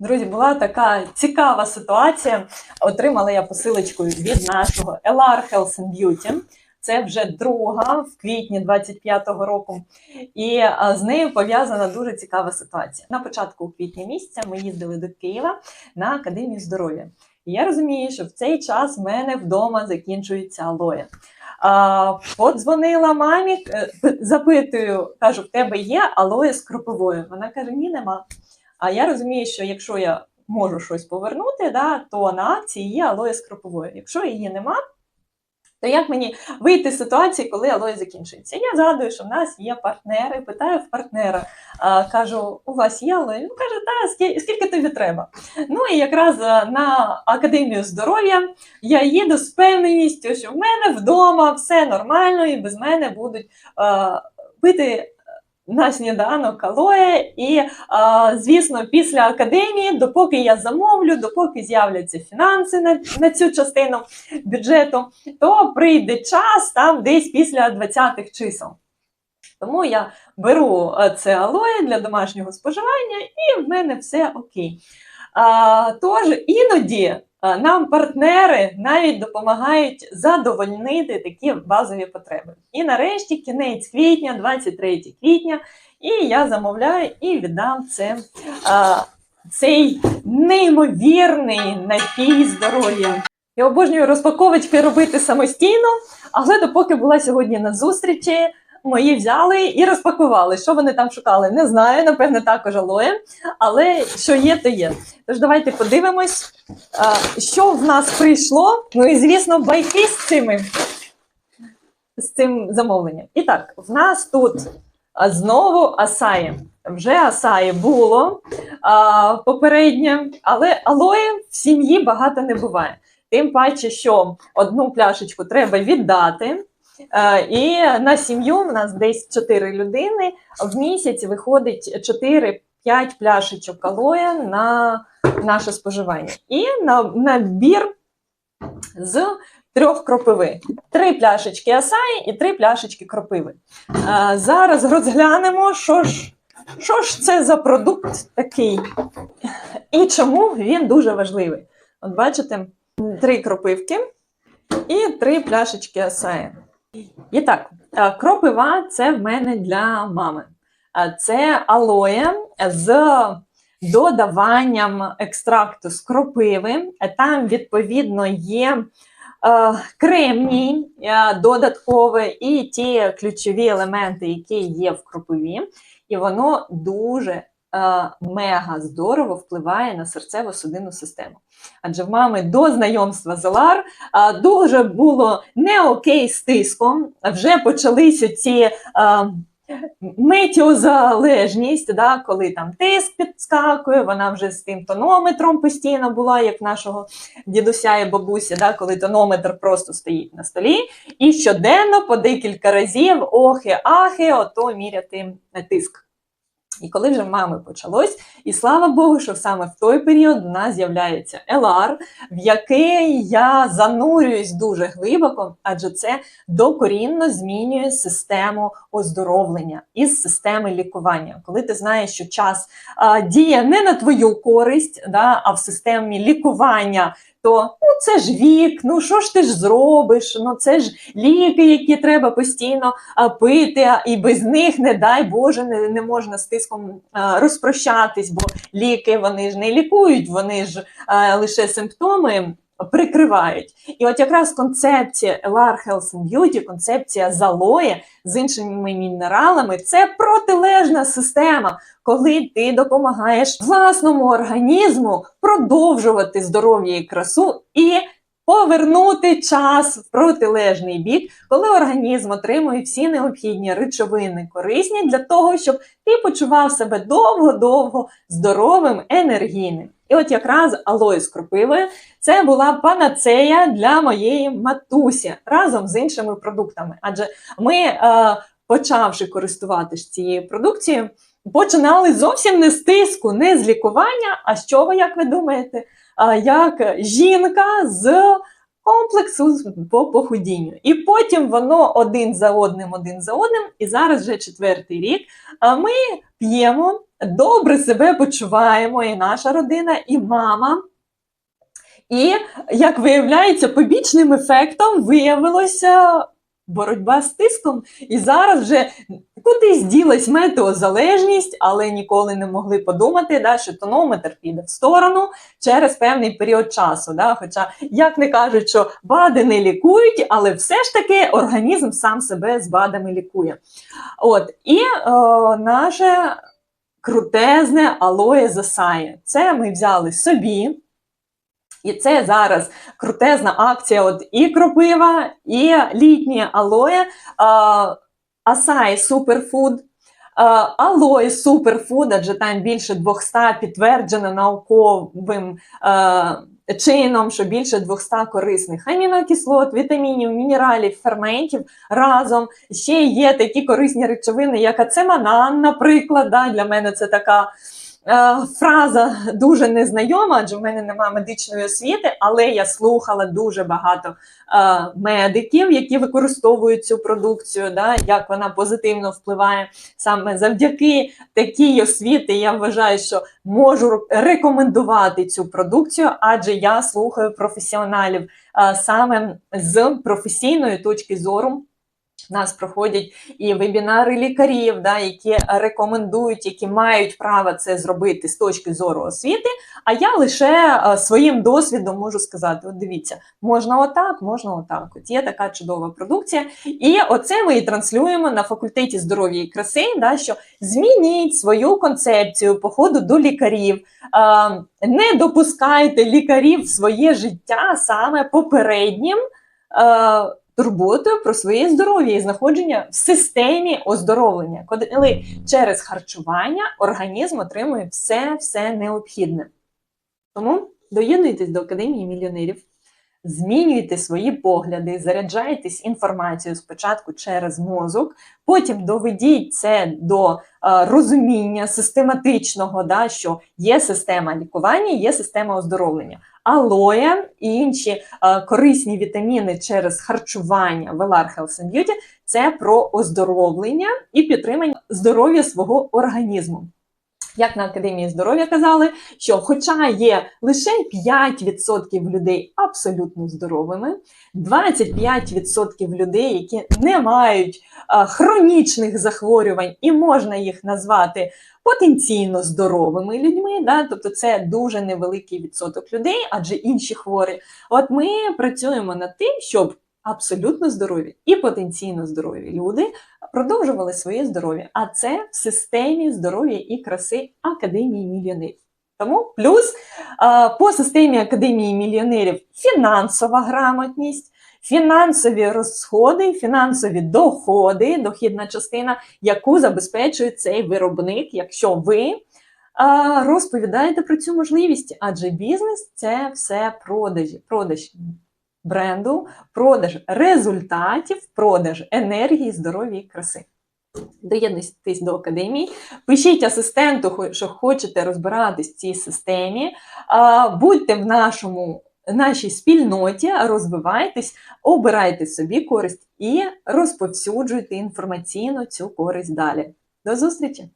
Друзі, була така цікава ситуація. Отримала я посилочку від нашого LR Health and Beauty. Це вже друга в квітні 25-го року, і з нею пов'язана дуже цікава ситуація. На початку квітня місяця ми їздили до Києва на академію здоров'я. І я розумію, що в цей час в мене вдома закінчується алоє. А, подзвонила мамі, е, запитую, кажу, в тебе є алоє з кропивою? Вона каже: Ні, нема. А я розумію, що якщо я можу щось повернути, да, то на акції є алоє з кропивою. Якщо її нема, то як мені вийти з ситуації, коли алоє закінчується? Я згадую, що в нас є партнери, питаю в партнера, кажу, у вас є алоє? Він каже, так, скільки, тобі треба? Ну і якраз на академію здоров'я я їду з впевненістю, що в мене вдома все нормально і без мене будуть а, пити на сніданок алоє. І, звісно, після академії, допоки я замовлю, допоки з'являться фінанси на, на цю частину бюджету, то прийде час там десь після 20-х чисел. Тому я беру це алоє для домашнього споживання, і в мене все окей. А, тож іноді нам партнери навіть допомагають задовольнити такі базові потреби. І нарешті кінець квітня, 23 квітня, і я замовляю і віддам це, а, цей неймовірний напій здоров'я. Я обожнюю розпаковочки робити самостійно, але допоки була сьогодні на зустрічі, мої взяли і розпакували. Що вони там шукали? Не знаю, напевне, також алоє, але що є, то є. Тож давайте подивимось, що в нас прийшло. Ну і звісно, байки з цими з цим замовленням. І так, в нас тут знову асаї. Вже асаї було а, попереднє, але алої в сім'ї багато не буває. Тим паче, що одну пляшечку треба віддати. Е, І на сім'ю в нас десь 4 людини. В місяць виходить 4-5 пляшечок алоя на наше споживання. І на набір з трьох кропиви. Три пляшечки асаї і три пляшечки кропиви. Е, Зараз розглянемо, що ж, що ж це за продукт такий і чому він дуже важливий. От бачите, три кропивки і три пляшечки асаї. І так, е, кропива це в мене для мами. Е, Це алоє з додаванням екстракту з кропиви. Е, Там, відповідно, є кремній додатковий і ті ключові елементи, які є в кропиві, і воно дуже мега здорово впливає на серцево-судинну систему. Адже в мами до знайомства з ЛАР дуже було не окей з тиском. Вже почалися ці а, метеозалежність, да, коли там тиск підскакує, вона вже з тим тонометром постійно була, як нашого дідуся і бабусі, да, коли тонометр просто стоїть на столі, і щоденно по декілька разів охи-ахи, ото міряти тиск. І коли вже в мами почалось, і слава Богу, що саме в той період у нас з'являється ЛР, в який я занурююсь дуже глибоко, адже це докорінно змінює систему оздоровлення із системи лікування. Коли ти знаєш, що час а, діє не на твою користь, да, а в системі лікування. То ну це ж вік, ну що ж ти ж зробиш? Ну це ж ліки, які треба постійно пити, і без них, не дай Боже, не, не можна з тиском розпрощатись, бо ліки вони ж не лікують, вони ж лише симптоми прикривають. І от якраз концепція LR Health and Beauty, концепція залоє з іншими мінералами це протилежна система, коли ти допомагаєш власному організму продовжувати здоров'я і красу і повернути час в протилежний бік, коли організм отримує всі необхідні речовини корисні для того, щоб ти почував себе довго-довго здоровим, енергійним. І от якраз алої з кропиви це була панацея для моєї матусі разом з іншими продуктами. Адже ми, е, почавши користуватися цією продукцією, починали зовсім не з тиску, не з лікування. А з чого, як ви думаєте? Як жінка з комплексу по похудінню. І потім воно один за одним, один за одним. І зараз вже четвертий рік. А ми п'ємо, добре себе почуваємо, і наша родина, і мама. І, як виявляється, побічним ефектом виявилося боротьба з тиском. І зараз вже кудись ділась метеозалежність, але ніколи не могли подумати, да, що тонометр піде в сторону через певний період часу. Да? Хоча, як не кажуть, що БАДи не лікують, але все ж таки організм сам себе з БАДами лікує. От, і е, наше крутезне алоє засає. Це ми взяли собі. І це зараз крутезна акція от і кропива, і літнє алоє, Асай Суперфуд, Алой Суперфуд, адже там більше 200 підтверджено науковим чином, що більше 200 корисних амінокислот, вітамінів, мінералів, ферментів разом. Ще є такі корисні речовини, як ацеманан, наприклад. Да, для мене це така. Е, Фраза дуже незнайома, адже в мене немає медичної освіти, але я слухала дуже багато е, медиків, які використовують цю продукцію, да, як вона позитивно впливає саме завдяки такій освіті. Я вважаю, що можу рекомендувати цю продукцію, адже я слухаю професіоналів е, саме з професійної точки зору. У нас проходять і вебінари лікарів, да, які рекомендують, які мають право це зробити з точки зору освіти. А я лише е, своїм досвідом можу сказати: от дивіться, можна отак, можна отак. От є така чудова продукція. І оце ми і транслюємо на факультеті здоров'я і краси, да, що змініть свою концепцію походу до лікарів. Е, Не допускайте лікарів в своє життя саме попереднім. Турботою про своє здоров'я і знаходження в системі оздоровлення, коли через харчування організм отримує все, все необхідне. Тому доєднуйтесь до Академії мільйонерів, змінюйте свої погляди, заряджайтесь інформацією спочатку через мозок, потім доведіть це до е, розуміння систематичного, да, що є система лікування, є система оздоровлення. Алоє і інші е, корисні вітаміни через харчування Velar Health and Beauty – це про оздоровлення і підтримання здоров'я свого організму. Як на Академії здоров'я казали, що хоча є лише 5% людей абсолютно здоровими, 25% людей, які не мають а, хронічних захворювань, і можна їх назвати потенційно здоровими людьми, да? тобто це дуже невеликий відсоток людей, адже інші хворі. От ми працюємо над тим, щоб абсолютно здорові і потенційно здорові люди продовжували своє здоров'я. А це в системі здоров'я і краси Академії мільйонерів. Тому плюс по системі Академії мільйонерів фінансова грамотність, фінансові розходи, фінансові доходи, дохідна частина, яку забезпечує цей виробник, якщо ви розповідаєте про цю можливість, адже бізнес це все продажі, продаж бренду, продаж результатів, продаж енергії, здоров'я і краси. Доєднуйтесь до академії, пишіть асистенту, що хочете розбиратись в цій системі, будьте в нашому, нашій спільноті, розвивайтесь, обирайте собі користь і розповсюджуйте інформаційно цю користь далі. До зустрічі!